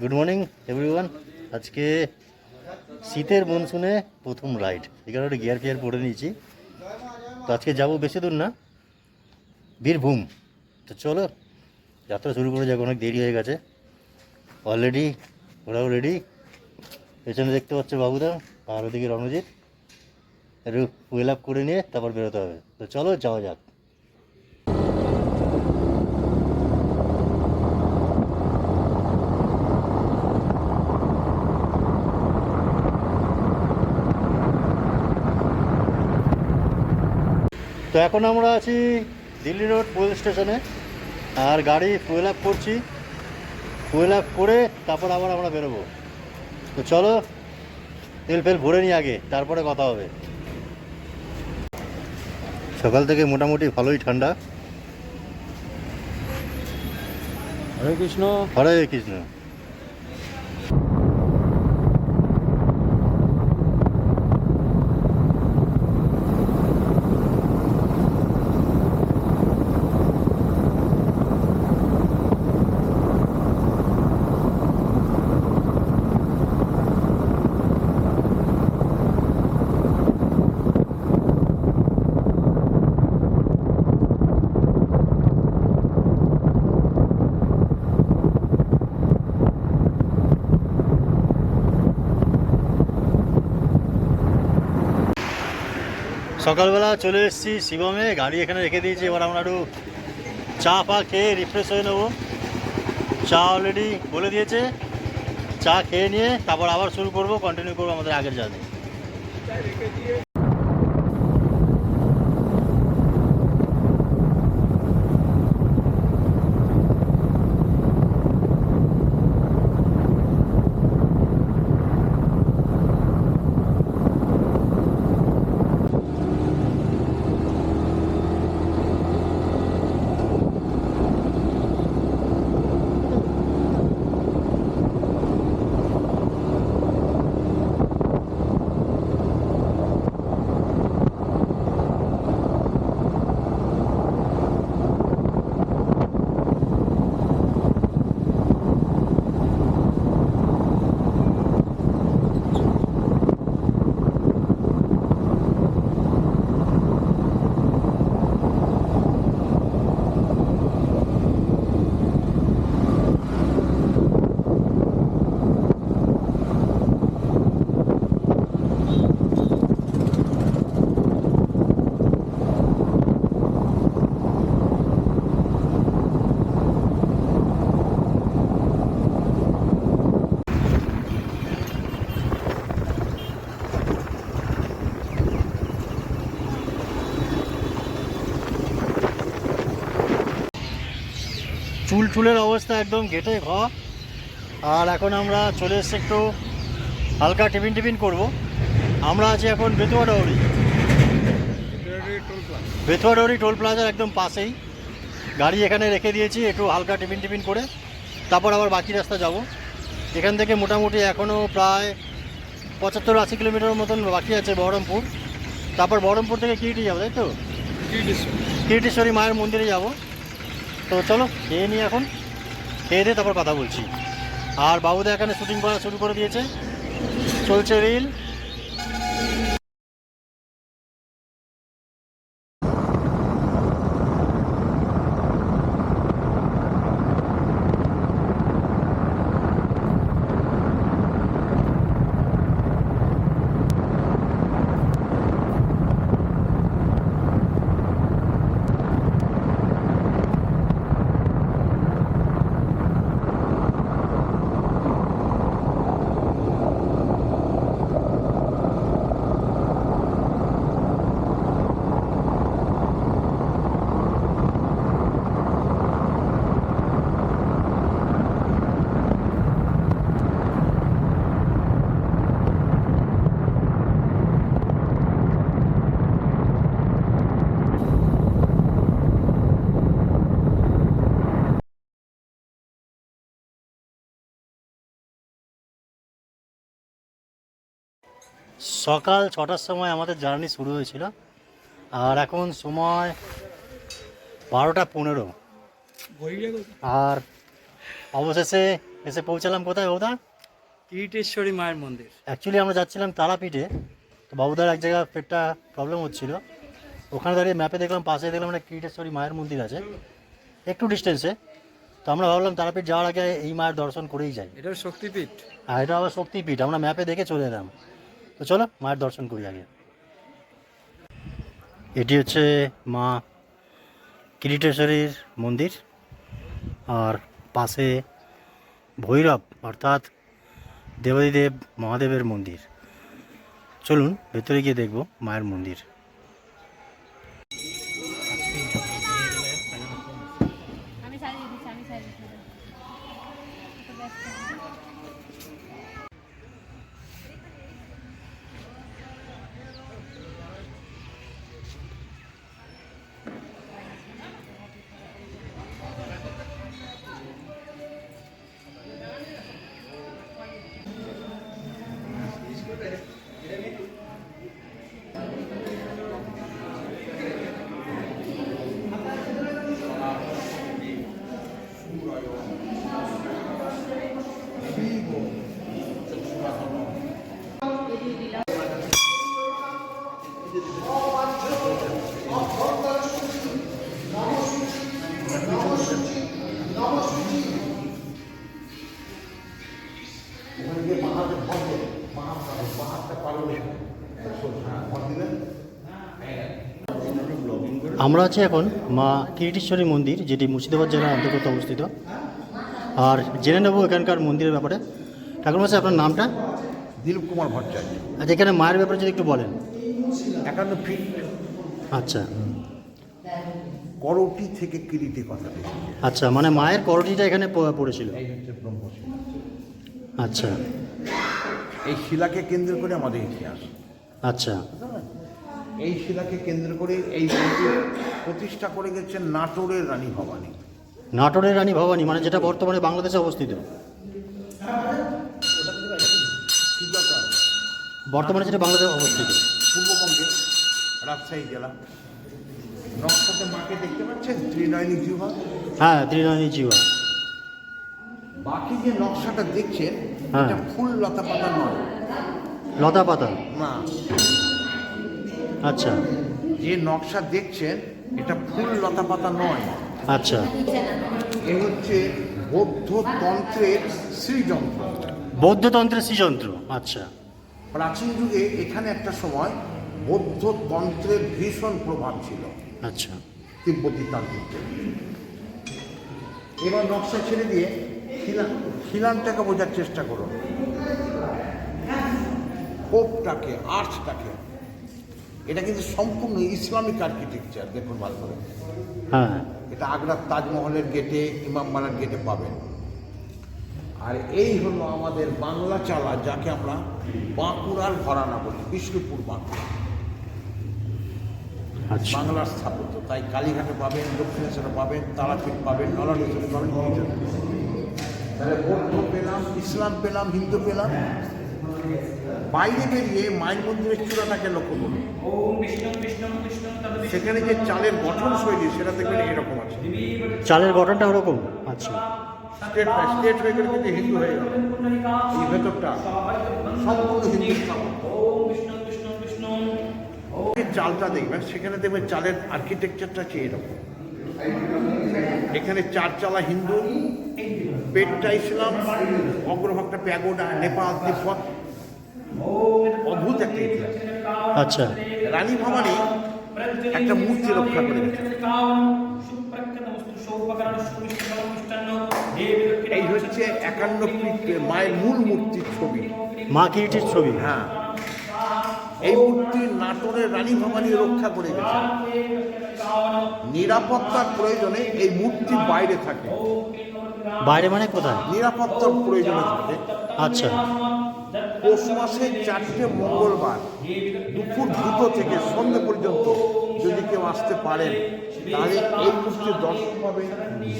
Good morning everyone আজকে শীতের মনসুনে প্রথম রাইড এই কারণে গিয়ার ফিয়ার পরে নিয়েছি। তো আজকে যাব বেশি দূর না, বীরভূম। তো চলো, যাত্রা শুরু করে যাক, অনেক দেরি হয়ে গেছে। অলরেডি ওরাও রেডি পেছনে দেখতে পাচ্ছ বাবুদা আর ওদিকে রণজিৎ। একটু ফুয়েল আপ করে নিয়ে তারপর বেরোতে হবে। তো চলো, যাওয়া যাক। তো এখন আমরা আছি দিল্লি রোড ফুয়েল স্টেশনে আর গাড়ি ফুয়েল আপ করছি। ফুয়েল আপ করে তারপর আবার আমরা বেরোবো। তো চলো তেল ফেল ভরে নিই আগে তারপরে কথা হবে। সকাল থেকে মোটামুটি ভালোই ঠান্ডা। হরে কৃষ্ণ। হরে কৃষ্ণ। সকালবেলা চলে এসেছি শিবমে, গাড়ি এখানে রেখে দিয়েছি, এবার আমরা একটু চা ফা খেয়ে রিফ্রেশ হয়ে নেব। চা অলরেডি বলে দিয়েছে, চা খেয়ে নিয়ে তারপর আবার শুরু করব কন্টিনিউ করব আমাদের আগের জার্নি চুলের অবস্থা একদম ঘেটে ঘ। আর এখন আমরা চলে এসেছি একটু হালকা টিফিন টিফিন করব। আমরা আছি এখন বেতুয়া ডৌরি বেতুয়া ডৌরি টোল প্লাজার একদম পাশেই। গাড়ি এখানে রেখে দিয়েছি একটু হালকা টিফিন টিফিন করে। তারপর আবার বাকি রাস্তা যাব। এখান থেকে মোটামুটি এখনও প্রায় পঁচাত্তর আশি কিলোমিটার মতন বাকি আছে বহরমপুর। তারপর বহরমপুর থেকে কিরিটি যাব তাই তো? কিরিটেশ্বরী মায়ের মন্দিরে যাব। তো চলো, খেয়ে নিই এখন। খেয়ে দিয়ে তারপর কথা বলছি। আর বাবুদা এখানে শুটিং করা শুরু করে দিয়েছে। চলছে রিল সকাল ছটার সময় আমাদের জার্নি শুরু হয়েছিল। আর এখন সময় বারোটা পনেরো। আর অবশেষে এসে পৌঁছালাম কোথায় বৌদা কিরিটেশ্বরী মায়ের মন্দির। অ্যাকচুয়ালি আমরা যাচ্ছিলাম তারাপীঠে। তো বাবুদার এক জায়গায় পেটটা প্রবলেম হচ্ছিল। ওখানে দাঁড়িয়ে ম্যাপে দেখলাম পাশে দেখলাম একটা কিরিটেশ্বরী মায়ের মন্দির আছে। একটু ডিস্টেন্সে তো আমরা ভাবলাম তারাপীঠ যাওয়ার আগে এই মায়ের দর্শন করেই যাই। এটা শক্তিপীঠ। আর এটা আবার শক্তিপীঠ। আমরা ম্যাপে দেখে চলে এলাম। তো চলো মায়ের দর্শন করি আগে। এটি হচ্ছে মা কিরিটেশ্বরীর মন্দির। আর পাশে ভৈরব, অর্থাৎ দেবাদিদেব মহাদেবের মন্দির। চলুন ভেতরে গিয়ে দেখব মায়ের মন্দির। আমরা আছি এখন মা কিরিটেশ্বরী মন্দির যেটি মুর্শিদাবাদ জেলার অন্তর্গত অবস্থিত। আর জেনে নেব এখানকার মন্দিরের ব্যাপারে। ঠাকুর ঠাকুরমশাই আপনার নামটা? দিলীপ কুমার ভট্টাচার্য। আচ্ছা এখানে মায়ের ব্যাপারে যদি একটু বলেন। একান্ন ফিট। আচ্ছা। করটি থেকে কিরিটি এসেছে। আচ্ছা মানে মায়ের করটিটা এখানে পড়েছিল। আচ্ছা। এই শিলাকে কেন্দ্র করে আমাদের ইতিহাস। আচ্ছা। এই শিলাকে কেন্দ্র করে এই মন্দির প্রতিষ্ঠা করে গেছেন নাটোরের রানী ভবানী। নাটোরের রানী ভবানী মানে যেটা বর্তমানে বাংলাদেশে অবস্থিত। বর্তমানে যেটা বাংলাদেশে অবস্থিত। পূর্ববঙ্গে রাজশাহী জেলা। নকশাতে মাকে দেখতে পাচ্ছেন? ত্রিনয়নী জিহ্বা। হ্যাঁ ত্রিনয়নী জিওয়া বাকি যে নকশাটা দেখছেন হ্যাঁ। এটা ফুল লতা পাতা নয়। লতা পাতা না। আচ্ছা। যে নকশা দেখছেন এটা ফুল লতা পাতা নয়। আচ্ছা। এ হচ্ছে বৌদ্ধ তন্ত্রের শ্রীযন্ত্র বৌদ্ধতন্ত্রের শ্রীযন্ত্র আচ্ছা। প্রাচীন যুগে এখানে একটা সময় বৌদ্ধ তন্ত্রের ভীষণ প্রভাব ছিল। আচ্ছা। তিব্বতী তান্ত্রিক এবার নকশা ছেড়ে দিয়ে খিলান খিলানটাকে বোঝার চেষ্টা করুন। কোপটাকে আর্টসটাকে এটা কিন্তু সম্পূর্ণ ইসলামিক আর্কিটেকচার দেখুন ভালো করে। হ্যাঁ। এটা আগ্রার তাজমহলের গেটে ইমামবাড়ার গেটে পাবেন। আর এই হলো আমাদের বাংলা চালা যাকে আমরা বাঁকুড়ার ঘরানা বলি বিষ্ণুপুর বাঁকুড়া। আচ্ছা। বাংলার স্থাপত্য তাই কালীঘাটে পাবেন দক্ষিণেশ্বরে পাবেন তারাপীঠ পাবেন নলানেশ্বরে পাবেন। তাহলে বৌদ্ধ পেলাম ইসলাম পেলাম হিন্দু পেলাম। বাইরে বেরিয়ে মায়ের মন্দিরের চূড়াটাকে লক্ষ্য করুন। সেখানে যে চালের গঠন শৈলী সেটা দেখবেন এরকম আছে। চালের গঠনটা ওরকম? আচ্ছা। স্টেট বাই স্টেট হয়ে গেলে কিন্তু হিন্দু হয়ে গেল। এই ভেতরটা সম্পূর্ণ হিন্দু চালটা দেখবেন সেখানে দেখবেন চালের আর্কিটেকচারটা হচ্ছে এরকম। এখানে চার চালা হিন্দু পেটটা ইসলাম অগ্রভাগটা প্যাগোডা নেপাল তিব্বত অদ্ভুত একটা ইতিহাস। আচ্ছা। রানী ভবানী একটা মূর্তি রক্ষা করে গেছে। এই হচ্ছে একান্ন মায়ের মূল মূর্তির ছবি। মা কিরিটির ছবি? হ্যাঁ। এই মূর্তি নাটোরের রানী ভবানী রক্ষা করে গেছে। নিরাপত্তার প্রয়োজনে এই মূর্তি বাইরে থাকে। বাইরে মানে কোথায়? নিরাপত্তার প্রয়োজনে থাকে। আচ্ছা। পৌষ মাসে চারটে মঙ্গলবার দুপুর দুটো থেকে সন্ধ্যে পর্যন্ত যদি কেউ আসতে পারেন তাহলে এই পুষ্টির দর্শন পাবে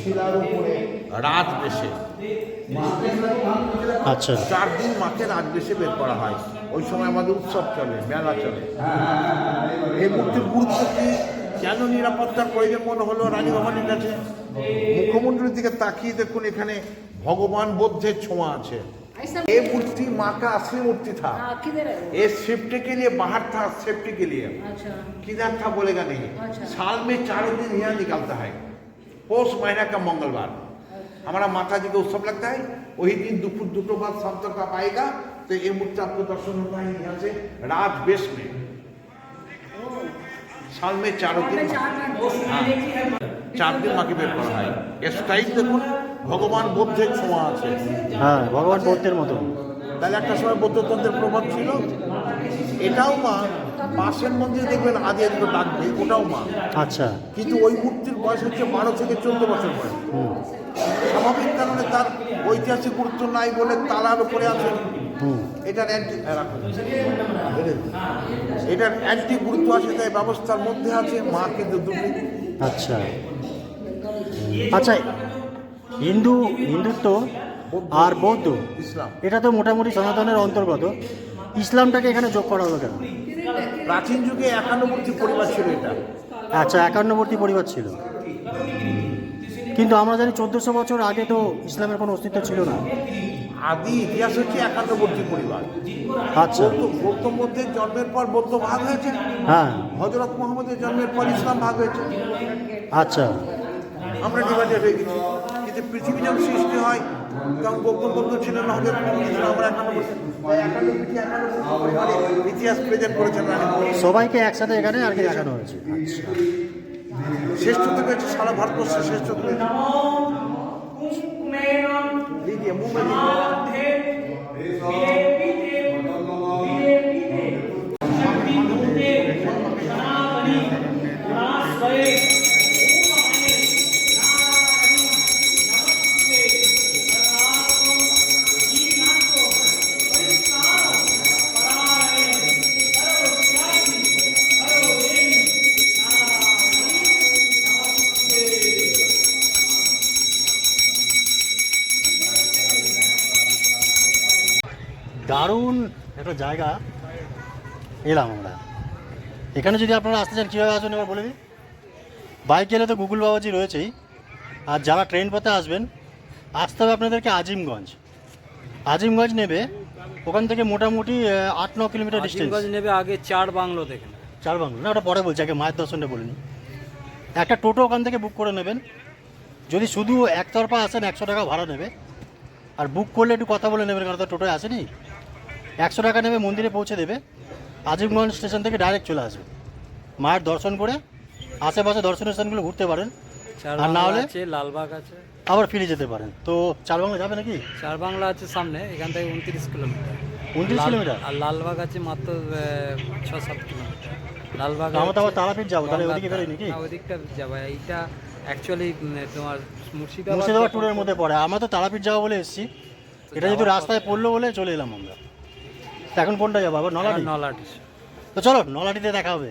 শিলার উপরে রাত বেশে। আচ্ছা। চার দিন মাকে রাত বেশে বের করা হয়। ওই সময় আমাদের উৎসব চলে মেলা চলে। এই মূর্তির গুরুত্ব কি? কেন নিরাপত্তার প্রয়োজন মনে হলো রানীভবনের কাছে? মুখ্যমন্ত্রীর দিকে তাকিয়ে দেখুন এখানে ভগবান বুদ্ধের ছোঁয়া আছে। ये मूर्ति माँ का असली मूर्ति था हाँ, किधर है वो? ये सेफ्टी के लिए बाहर था सेफ्टी के लिए अच्छा किधर था बोलेगा नहीं अच्छा। साल में चार दिन यहाँ निकलता है पौष महीना का मंगलवार हमारा माता जी का उत्सव लगता है वही दिन दोपहर दोपहर बाद शाम तक आप आएगा तो ये मूर्ति आपको दर्शन होता है यहाँ से रात बेस में साल में चारों हमें दिन चार मिनट চার দিন মাকে বের করা হয়। এর স্টাইল দেখুন ভগবান বুদ্ধের ছোঁয়া আছে। হ্যাঁ ভগবান বৌদ্ধের মতন তাহলে একটা সময় বৌদ্ধতন্ত্রের প্রভাব ছিল। এটাও মা পাশের মন্দিরে দেখবেন আদি আদি ডাকবে ওটাও মা। আচ্ছা। কিন্তু ওই মূর্তির বয়স হচ্ছে বারো থেকে চোদ্দ বছর বয়স। হুম। স্বাভাবিক কারণে তার ঐতিহাসিক গুরুত্ব নাই বলে তালার উপরে আছে হুম। এটার অ্যান্টি এটার অ্যান্টি গুরুত্ব আছে তাই ব্যবস্থার মধ্যে আছে মা কিন্তু দুটি আচ্ছা। আচ্ছা হিন্দু হিন্দুত্ব আর বৌদ্ধ ইসলাম এটা তো মোটামুটি সনাতনের অন্তর্গত। ইসলামটাকে এখানে যোগ করা হলো কেন? প্রাচীন যুগে একান্নবর্তী পরিবার ছিল এটা। আচ্ছা একান্নবর্তী পরিবার ছিল। কিন্তু আমরা জানি চোদ্দশো বছর আগে তো ইসলামের কোনো অস্তিত্ব ছিল না। আদি ইতিহাস হচ্ছে একান্নবর্তী পরিবার। আচ্ছা। গৌতম বুদ্ধের জন্মের পর বৌদ্ধ ভাগ হয়েছে। হ্যাঁ। হজরত মোহাম্মদের জন্মের পর ইসলাম ভাগ হয়েছে। আচ্ছা। আমরা ডিভাইডেড হয়ে গেছি। কিন্তু পৃথিবী যখন সৃষ্টি হয় তখন বঙ্গবন্ধু ছিলেন না হজরত আমরা একান্নবর্তী পরিবারে ইতিহাস প্রেজেন্ট করেছেন সবাইকে একসাথে এখানে আর কি দেখানো হয়েছে। শ্রেষ্ঠত্ব পেয়েছে সারা ভারতবর্ষের শ্রেষ্ঠত্ব পেয়েছে একটা জায়গা। এলাম আমরা। এখানে যদি আপনারা আসতে চান কীভাবে আসবেন এবার বলে দিই? বাইক গেলে তো গুগল বাবাজি রয়েছেই। আর যারা ট্রেন পথে আসবেন আসতে হবে আপনাদেরকে আজিমগঞ্জ। আজিমগঞ্জ নেবে ওখান থেকে মোটামুটি আট ন কিলোমিটার ডিস্টেন্স নেবে আগে চার বাংলো দেখেন চার বাংলো। না ওটা পরে বলছি আগে মায়ের দর্শনটা বলিনি একটা টোটো ওখান থেকে বুক করে নেবেন। যদি শুধু একতরফা আসেন একশো টাকা ভাড়া নেবে। আর বুক করলে একটু কথা বলে নেবেন কারণ তো টোটোয় আসেনি। একশো টাকা নেবে মন্দিরে পৌঁছে দেবে। আজিমগঞ্জ স্টেশন থেকে ডাইরেক্ট চলে আসবে। মায়ের দর্শন করে আশেপাশে দর্শনীয় স্থানগুলো ঘুরতে পারেন। আর না হলে? আছে লালবাগ আছে। আবার ফিরে যেতে পারেন। তো চার বাংলা যাবে নাকি? চার বাংলা আছে সামনে এখান থেকে উনত্রিশ কিলোমিটার। উনত্রিশ কিলোমিটার? আর লালবাগ আছে মাত্র ছ সাত কিলোমিটার। লালবাগ আমরা তো আবার তারাপীঠ যাব তাহলে ওদিকে। বেরোই নাকি? ওদিকটা যাব। এইটা অ্যাকচুয়ালি তোমার মুর্শিদাবাদ মুর্শিদাবাদ ট্যুরের মধ্যে পড়ে। আমরা তো তারাপীঠ যাব বলে এসেছি। এটা যেহেতু রাস্তায় পড়ল বলে চলে এলাম আমরা। এখন কোনটা যাব? আবার নলাটি? নলাটি। তো চলো নলাটিতে দেখা হবে।